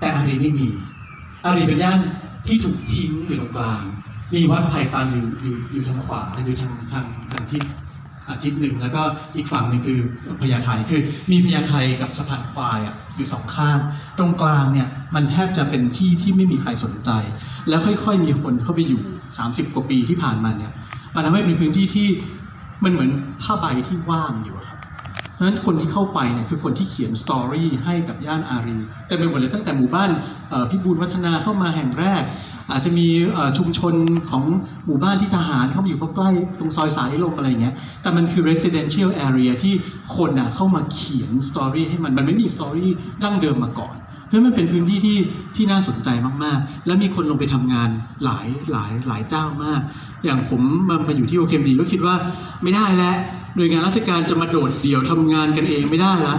แต่อารีไม่มี อารีเป็นย่านที่ถูกทิ้งอยู่ตรงกลาง มีวัดไผ่ตันอยู่อยู่อยู่ทางขวาอยู่ทางทางทางทิศอาทิตย์หนึ่งแล้วก็อีกฝั่งหนึ่งคือพญาไทคือมีพญาไทกับสะพานควายอะอยู่สองข้าง ตรงกลางเนี่ยมันแทบจะเป็นที่ที่ไม่มีใครสนใจ แล้วค่อยๆมีคนเข้าไปอยู่ 30 กว่าปีที่ผ่านมาเนี่ยมันทำให้เป็นพื้นที่ที่มันเหมือนผ้าใบที่ว่างอยู่ครับ เพราะฉะนั้นคนที่เข้าไปเนี่ยคือคนที่เขียนสตอรี่ให้กับย่านอารีเต็มไปหมดเลยตั้งแต่หมู่บ้านพิบูลวัฒนาเข้ามาแห่งแรก อาจจะมีชุมชนของหมู่บ้านที่ทหารเข้ามาอยู่ใกล้ๆตรงซอยสายลมอะไรเงี้ยแต่มันคือ residential area ที่คนเข้ามาเขียนสตอรี่ให้มันมันไม่มีสตอรี่ดั้งเดิมมาก่อน ราะฉะนั้นมันเป็นพื้นที่ที่ที่น่าสนใจมากๆ และมีคนลงไปทำงานหลายหลายหลายเจ้ามาก อย่างผมมามาอยู่ที่โอเคมดีก็คิดว่าไม่ได้แล้วหน่วยงานราชการจะมาโดดเดี่ยวทำงานกันเองไม่ได้ละ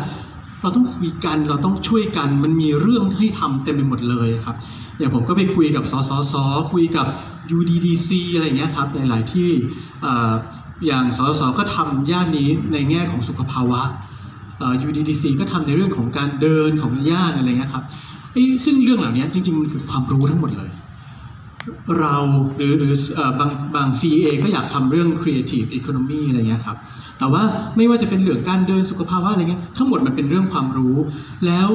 เราต้องคุยกันเราต้องช่วยกันมันมีเรื่องให้ทำเต็มไปหมดเลยครับอย่างผมก็ไปคุยกับสสสคุยกับ UDDC อะไรอย่างเงี้ยครับหลาย ๆ ที่อย่างสสสก็ทำย่านนี้ในแง่ของสุขภาวะ UDDC ก็ทำในเรื่องของการเดินของย่านอะไรเงี้ยครับเอ้ซึ่งเรื่องเหล่านี้จริงๆมันคือความรู้ทั้งหมดเลย เราหรือหรือเอ่อบางบาง CA ก็อยากทำเรื่อง creative economy อะไรเงี้ยครับแต่ว่าไม่ว่าจะเป็นเรื่องการเดินสุขภาวะอะไรเงี้ยทั้งหมดมันเป็นเรื่องความรู้ แล้ว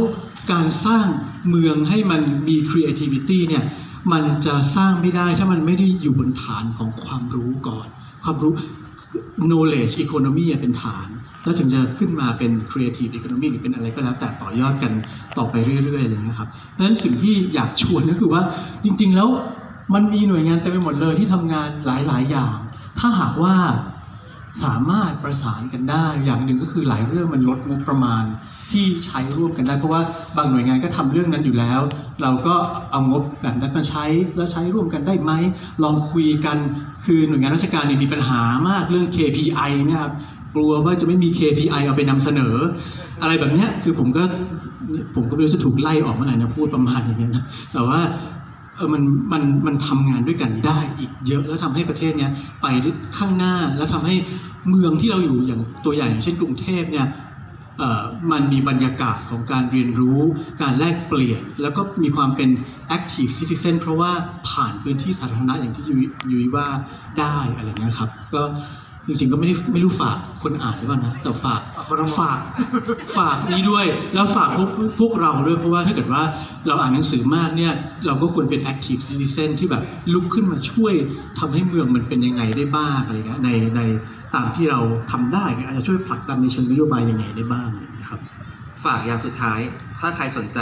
การสร้างเมืองให้มันมี creativity เนี่ยมันจะสร้างไม่ได้ถ้ามันไม่ได้อยู่บนฐานของความรู้ก่อน ความรู้ knowledge economy เป็นฐาน แล้วถึงจะขึ้นมาเป็น creative economy หรือเป็นอะไรก็แล้วแต่ต่อยอดกันต่อไปเรื่อยๆอะไรเลยนะครับเพราะนั้นสิ่งที่อยากชวนก็คือว่าจริง ๆ แล้วมันมีหน่วยงานเต็มไปหมดเลยที่ทำงานหลายๆ อย่าง ถ้าหากว่า สามารถประสานกันได้ อย่างหนึ่งก็คือหลายเรื่องมันลดงบประมาณที่ใช้ร่วมกันได้ เพราะว่าบางหน่วยงานก็ทำเรื่องนั้นอยู่แล้ว เราก็เอางบแบบนั้นมาใช้แล้วใช้ร่วมกันได้ไหมลองคุยกันคือหน่วยงานราชการเนี่ยมีปัญหามากเรื่อง KPI นะครับกลัวว่าจะไม่มี KPI เอาไปนำเสนอ อะไรแบบเนี้ยคือผมก็ผมก็ไม่รู้จะถูกไล่ออกเมื่อไหร่นะพูดประมาณอย่างเงี้ยนะแต่ว่า เออมันมันมันทำงานด้วยกันได้อีกเยอะแล้วทำให้ประเทศเนี้ยไปข้างหน้าแล้วทำให้เมืองที่เราอยู่อย่างตัวอย่างอย่างเช่นกรุงเทพเนี่ยเออมันมีบรรยากาศของการเรียนรู้ การแลกเปลี่ยน แล้วก็มีความเป็น active citizen เพราะว่าผ่านพื้นที่สาธารณะอย่างที่ยุยว่าได้อะไรเงี้ยครับก็ จริงๆก็ไม่ได้ไม่รู้ฝากคนอ่านหรือเปล่านะแต่ฝากฝากฝากนี้ด้วย แล้วฝากพวกพวกเราด้วยเพราะว่าถ้าเกิดว่าเราอ่านหนังสือมากเนี่ยเราก็ควรเป็น active citizen ที่แบบลุกขึ้นมาช่วยทำให้เมืองมันเป็นยังไงได้บ้างอะไรเงี้ยในในตามที่เราทำได้อาจจะช่วยผลักดันในเชิงนโยบายยังไงได้บ้างอะไรเงี้ยครับฝากอย่างสุดท้าย ถ้าใครสนใจ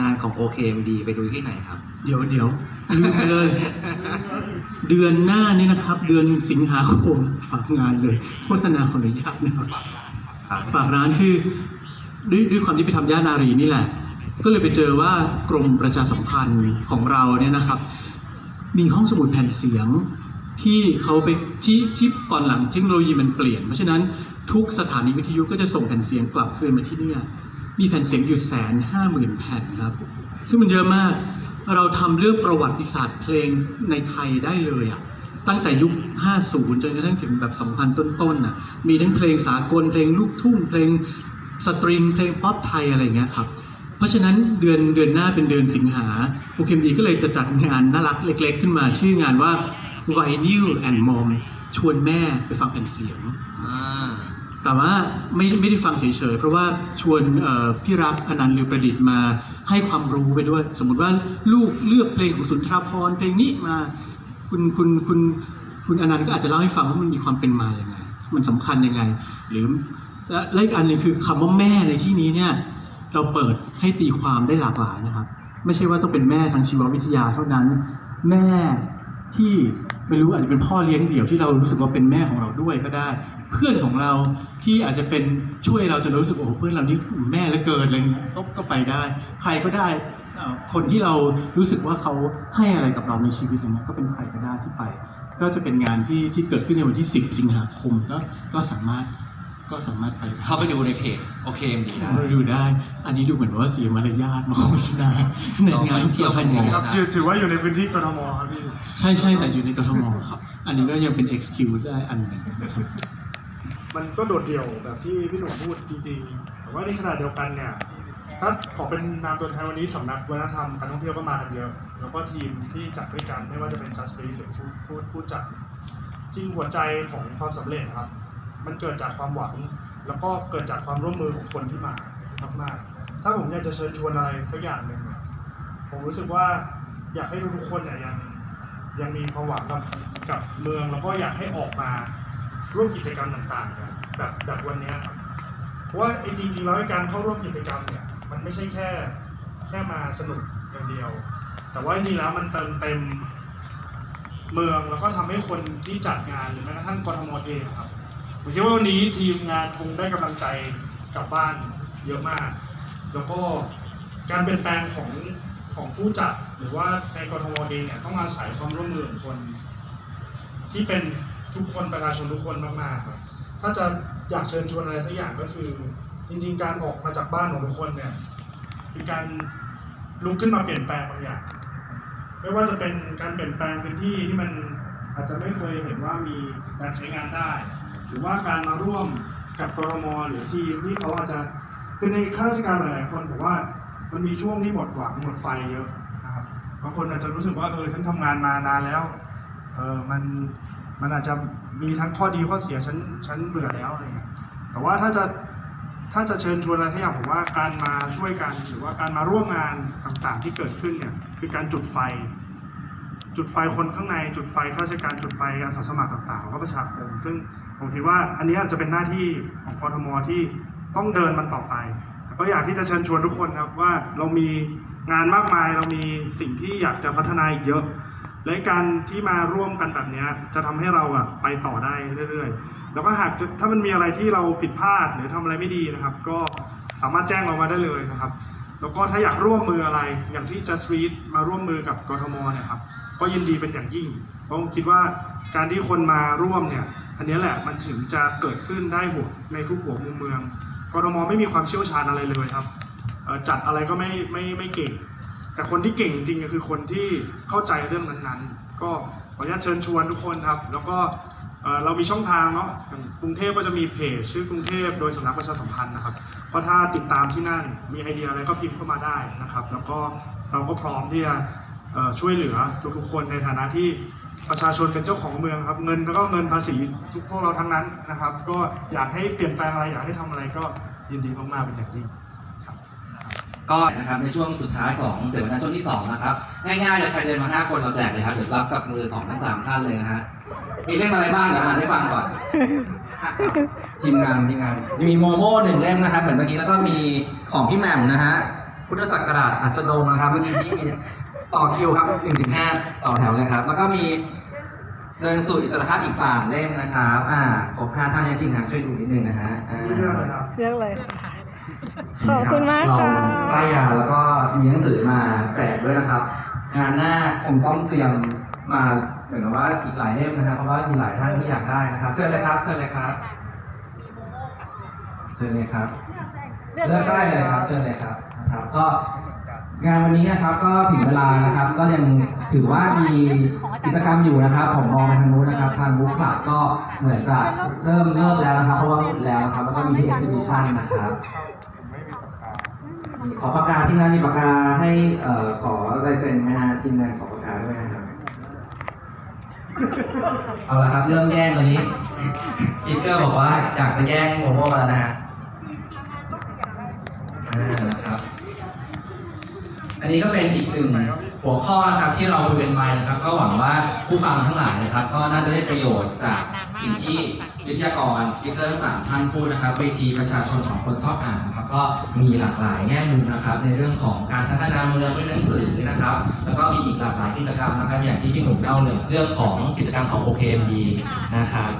งานของ OKMD ไปดูที่ไหนครับ เดี๋ยวเดี๋ยวลืมไปเลย เดือนหน้านี้นะครับ เดือนสิงหาคมฝากงานเลย โฆษณาขออนุญาตนะครับครับฝากร้านคือด้วยด้วยความที่ไปทำย่านนารีนี่แหละ ก็เลยไปเจอว่ากรมประชาสัมพันธ์ของเราเนี่ยนะครับ มีห้องสมุดแผ่นเสียงที่เขาไปที่ที่ตอนหลังเทคโนโลยีมันเปลี่ยน เพราะฉะนั้นทุกสถานีวิทยุก็จะส่งแผ่นเสียงกลับคืนมาที่เนี่ยมีแผ่นเสียงอยู่แสนห้าหมื่นแผ่นครับ ซึ่งมันเยอะมาก เราทำเรื่องประวัติศาสตร์เพลงในไทยได้เลยอะตั้งแต่ยุค 50 จนกระทั่งถึงแบบ 2000 ต้นๆน่ะ มีทั้งเพลงสากล เพลงลูกทุ่ง เพลงสตริง เพลงป๊อปไทยอะไรเงี้ยครับ เพราะฉะนั้นเดือนเดือนหน้าเป็นเดือนสิงหาโอเคมดีก็เลยจะจัดงานน่ารักเล็ก ๆ ขึ้นมา ชื่องานว่า Vinyl and Mom ชวนแม่ไปฟังแผ่นเสียง แต่ว่าไม่ไม่ได้ฟังเฉยๆ เพราะว่าชวนพี่รักอนันต์ลือประดิษฐ์มาให้ความรู้ไปด้วย สมมติว่าลูกเลือกเพลงของสุนทรภรเพลงนี้มา คุณคุณคุณคุณอนันต์ก็อาจจะเล่าให้ฟังว่ามันมีความเป็นมาอย่างไง มันสำคัญยังไง หรือและอีกอันหนึงคือคำว่าแม่ในที่นี้เนี่ยเราเปิดให้ตีความได้หลากหลายนะครับ ไม่ใช่ว่าต้องเป็นแม่ทางชีววิทยาเท่านั้น แม่ที่ ไม่รู้อาจจะเป็นพ่อเลี้ยงเดี่ยวที่เรารู้สึกว่าเป็นแม่ของเราด้วยก็ได้ เพื่อนของเราที่อาจจะเป็นช่วยเราจะรู้สึกโอ้เพื่อนเรานี่แม่เหลือเกินอะไรเงี้ยก็ก็ไปได้ ใครก็ได้คนที่เรารู้สึกว่าเขาให้อะไรกับเราในชีวิตอะไรเงี้ยก็เป็นใครก็ได้ที่ไป ก็จะเป็นงานที่ที่เกิดขึ้นในวันที่ 10 สิงหาคมก็ก็สามารถ ก็สามารถไปด้เข้าไปดูในเพจ OKMD ได้ดูได้ อันนี้ดูเหมือนว่าเสียมารยาทมาโฆษณาในงานลองไปเที่ยวกันเองครับถือถือว่าอยู่ในพื้นที่กทมครับพี่ ใช่ใช่แต่อยู่ในกทมครับ อันนี้ก็ยังเป็น excuse ได้อันหนึ่งนะครับมันก็โดดเดี่ยวแบบที่พี่หนุ่มพูดจริงๆแต่ว่าในขณะเดียวกันเนี่ยถถ้าขอเป็นนามตัวแทนวันนี้สำนักวัฒนธรรมการท่องเที่ยวก็มากันเยอะ แล้วก็ทีมที่จัดด้วยกันไม่ว่าจะเป็นจัสติหรือผู้ผู้ผู้จัดจริงหัวใจของความสำเร็จครับ มันเกิดจากความหวัง แล้วก็เกิดจากความร่วมมือของคนที่มามากๆ ถ้าผมอยากจะเชิญชวนอะไรสักอย่างหนึ่งเนี่ยผมรู้สึกว่าอยากให้ทุกๆคนเนี่ยยังยังมีความหวังกับกับเมือง แล้วก็อยากให้ออกมาร่วมกิจกรรมต่างๆกันแบบแบบวันนี้ครับเพราะว่าไอ้จริงๆแล้วการเข้าร่วมกิจกรรมเนี่ยมันไม่ใช่แค่แค่มาสนุกอย่างเดียว แต่ว่าจริงๆแล้วมันเติมเต็มเมืองแล้วก็ทำให้คนที่จัดงานหรือแม้กระทั่งกรทมเองครับ ผมคิดว่าวันนี้ทีมงานคงได้กำลังใจกลับบ้านเยอะมาก แล้วก็การเปลี่ยนแปลงของของผู้จัดหรือว่าในกรทมเองเนี่ยต้องอาศัยความร่วมมือของคน ที่เป็นทุกคนประชาชนทุกคนมากๆครับถ้าจะอยากเชิญชวนอะไรสักอย่างก็คือ จริง ๆ การออกมาจากบ้านของทุกคนเนี่ยคือการลุกขึ้นมาเปลี่ยนแปลงบางอย่างไม่ว่าจะเป็นการเปลี่ยนแปลงพื้นที่ที่มันอาจจะไม่เคยเห็นว่ามีการใช้งานได้ รือว่าการมาร่วมกับกรมหรือทีมที่เขาอาจจะคือในข้าราชการหลายๆคนผมว่ามันมีช่วงที่หมดหวังหมดไฟเยอะนะครับบางคนอาจจะรู้สึกว่าเออฉันทำงานมานานแล้วเออมันมันอาจจะมีทั้งข้อดีข้อเสียฉันฉันเบื่อแล้วอะไรเงี้ยแต่ว่าถ้าจะถ้าจะเชิญชวนอะไรที่อย่างผมว่าการมาช่วยกันหรือว่าการมาร่วมงานต่างๆที่เกิดขึ้นเนี่ยคือการจุดไฟ จุดไฟคนข้างในจุดไฟข้าราชการจุดไฟอาสาสมัครต่างๆแล้วก็ประชาคมซึ่ง ผมคิดว่าอันนี้อาจจะเป็นหน้าที่ของกทมที่ต้องเดินมันต่อไปแต่ก็อยากที่จะเชิญชวนทุกคนครับว่าเรามีงานมากมายเรามีสิ่งที่อยากจะพัฒนาอีกเยอะ และการที่มาร่วมกันแบบนี้จะทำให้เราอะไปต่อได้เรื่อยๆ แล้วก็หากถ้ามันมีอะไรที่เราผิดพลาดหรือทำอะไรไม่ดีนะครับ ก็สามารถแจ้งเรามาได้เลยนะครับ แล้วก็ถ้าอยากร่วมมืออะไรอย่างที่ Just Read มาร่วมมือกับกทมเนี่ยครับก็ยินดีเป็นอย่างยิ่งเพราะผมคิดว่า การที่คนมาร่วมเนี่ยอันนี้แหละมันถึงจะเกิดขึ้นได้หัวในทุกหัวมุมเมืองกทมไม่มีความเชี่ยวชาญอะไรเลยครับจัดอะไรก็ไม่ไม่ไม่เก่ง แต่คนที่เก่งจริงก็คือคนที่เข้าใจเรื่องนั้นๆ ก็ขออนุญาตเชิญชวนทุกคนครับ แล้วก็เรามีช่องทางเนาะอย่างกรุงเทพก็จะมีเพจชื่อกรุงเทพโดยสำนักประชาสัมพันธ์นะครับเพราะถ้าติดตามที่นั่นมีไอเดียอะไรก็พิมพ์เข้ามาได้นะครับ แล้วก็เราก็พร้อมที่จะ ช่วยเหลือทุกๆคนในฐานะที่ประชาชนเป็นเจ้าของเมืองครับเงินแล้วก็เงินภาษีทุกพวกเราทั้งนั้นนะครับ ก็อยากให้เปลี่ยนแปลงอะไรอยากให้ทำอะไรก็ยินดีมากๆเป็นอย่างยิ่งก็นะครับในช่วงสุดท้ายของเสวนาช่วงที่สองนะครับง่ายๆเลยใครเดินมาห้าคนเราแจกเลยครับเดี๋ยวรับกับมือของทั้งสามท่านเลยนะฮะมีเล่มอะไรบ้างเดี๋ยวอ่านให้ฟังก่อนอะทีมงานทีมงานมีโมโม่หนึ่งเล่มนะครับ เหมือนเมื่อกี้แล้วก็มีของพี่แหม่มนะฮะพุทธศักราชอัสดงนะครับเมื่อกี้ที่มี ต่อคิวครับหนึ่งถึงห้าต่อแถวเลยครับ แล้วก็มีเดินสู่อิสรภาพอีกสามเล่มนะครับ อ่า ครบห้าท่านเนี่ยทีมงานช่วยดูนิดนึงนะฮะอ่าเรื่องอะไรครับเรื่องเลยขอบคุณมากเราค่ะป้ายยาแล้วก็มีหนังสือมาแจกด้วยนะครับ งานหน้าคงต้องเตรียมมาเหมือนกับว่าอีกหลายเล่มนะครับเพราะว่ามีหลายท่านที่อยากได้นะครับ เชิญเลยครับ เชิญเลยครับ เชิญเลยครับ เลือกได้เลยครับ เชิญเลยครับนะครับ ก็ งานวันนี้นะครับก็ถึงเวลานะครับ ก็ยังถือว่ามีกิจกรรมอยู่นะครับผมมองไปทางนู้นนะครับ ทางบุ๊คคลับก็เหมือนจะเริ่มเริ่มแล้วนะครับ เพราะว่าหมดแล้วนะครับแล้วก็มีที่ exhibition นะครับขอปากกาที่งานมีปากกาให้เอ่อขอลายเซ็นไหมฮะทีมงานขอปากกาด้วยนะครับเอาละครับเริ่มแย่งตอนนี้สปีกเกอร์บอกว่าอยากจะแย่งโมโม่มาแล้วนะฮะอ่านะครับ อันนี้ก็เป็นอีกหนึ่งหัวข้อนะครับที่เราคุยกันไปนะครับ ก็หวังว่าผู้ฟังทั้งหลายนะครับ ก็น่าจะได้ประโยชน์จากสิ่งที่วิทยากรสปีกเกอร์ทั้งสามท่านพูดนะครับเวทีประชาชนของคนชอบอ่านนะครับ ก็มีหลากหลายแง่มุมนะครับ ในเรื่องของการพัฒนาเมืองด้วยหนังสือนะครับ แล้วก็มีอีกหลากหลายกิจกรรมนะครับ อย่างที่พี่หนุ่มเล่าเรื่องเรื่องของกิจกรรมของ OKMD นะครับ